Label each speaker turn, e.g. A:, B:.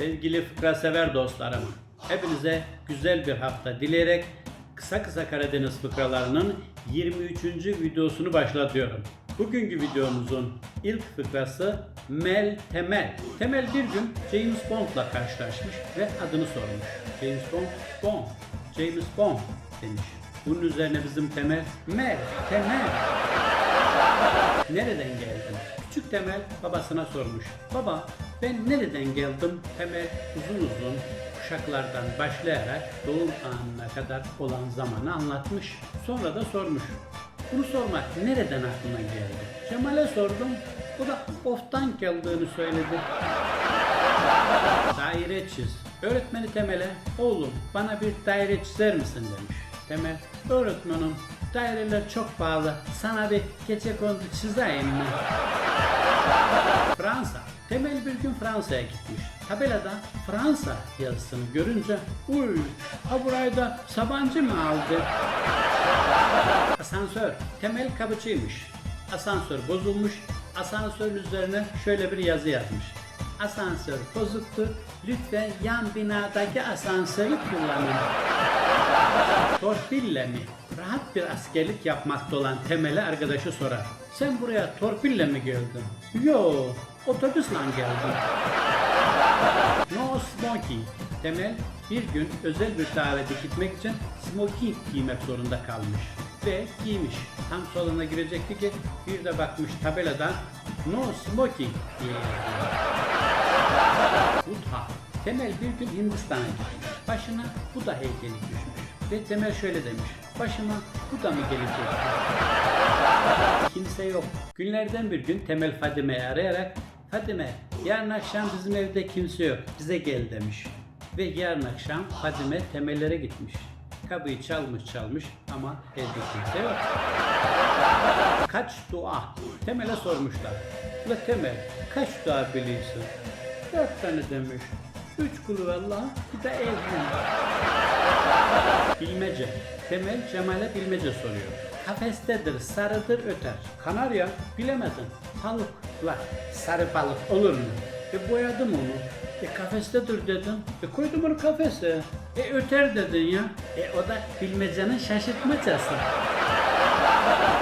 A: Sevgili fıkra sever dostlarım, hepinize güzel bir hafta dileyerek kısa kısa Karadeniz fıkralarının 23. videosunu başlatıyorum. Bugünkü videomuzun ilk fıkrası Mel Temel. Temel bir gün James Bond'la karşılaşmış ve adını sormuş. James Bond, Bond, James Bond demiş. Bunun üzerine bizim Temel, Mel, Temel Nereden geldin? Küçük Temel babasına sormuş. Baba ben nereden geldim? Temel uzun uzun kuşaklardan başlayarak doğum anına kadar olan zamanı anlatmış. Sonra da sormuş. Bunu sormak nereden aklına geldi? Cemal'e sordum. O da oftan geldiğini söyledi. Daire çiz. Öğretmeni Temel'e oğlum bana bir daire çizer misin demiş. Temel öğretmenim daireler çok pahalı. Sana bir gece kondu çizeyim mi? Fransa. Temel bir gün Fransa'ya gitmiş. Tabelada Fransa yazısını görünce uy ha burayı da Sabancı mı aldı? Asansör. Temel kapıcıymış. Asansör bozulmuş. Asansörün üzerine şöyle bir yazı yazmış. Asansör bozuktu. Lütfen yan binadaki asansörü kullanın. Torpille mi? Rahat bir askerlik yapmakta olan Temel'e arkadaşı sorar. Sen buraya torpille mi geldin? Yo, otobüsle geldim. No smoking. Temel bir gün özel bir davete gitmek için smoking giymek zorunda kalmış. Ve giymiş. Tam salona girecekti ki bir de bakmış tabeladan no smoking diye. Buddha. Temel bir gün Hindistan'a gitmiş. Başına Buda heykeli düşmüş. Ve Temel şöyle demiş. Başıma Buda mı gelecek? Kimse yok. Günlerden bir gün Temel Fadime'yi arayarak Fadime yarın akşam bizim evde kimse yok. Bize gel demiş. Ve yarın akşam Fadime Temel'lere gitmiş. Kapıyı çalmış çalmış ama evde kimse yok. Kaç dua? Temel'e sormuşlar. La Temel kaç dua biliyorsun? Dört tane demiş. Üç kulu Allah bir de evlen. Bilmece. Temel Cemal'e bilmece soruyor. Kafestedir, sarıdır öter. Kanarya bilemedin. Balıklar, sarı balık olur mu? E boyadım onu. E kafestedir dedin. E koydum onu kafese. E öter dedin ya. E o da bilmecenin şaşırtmacası.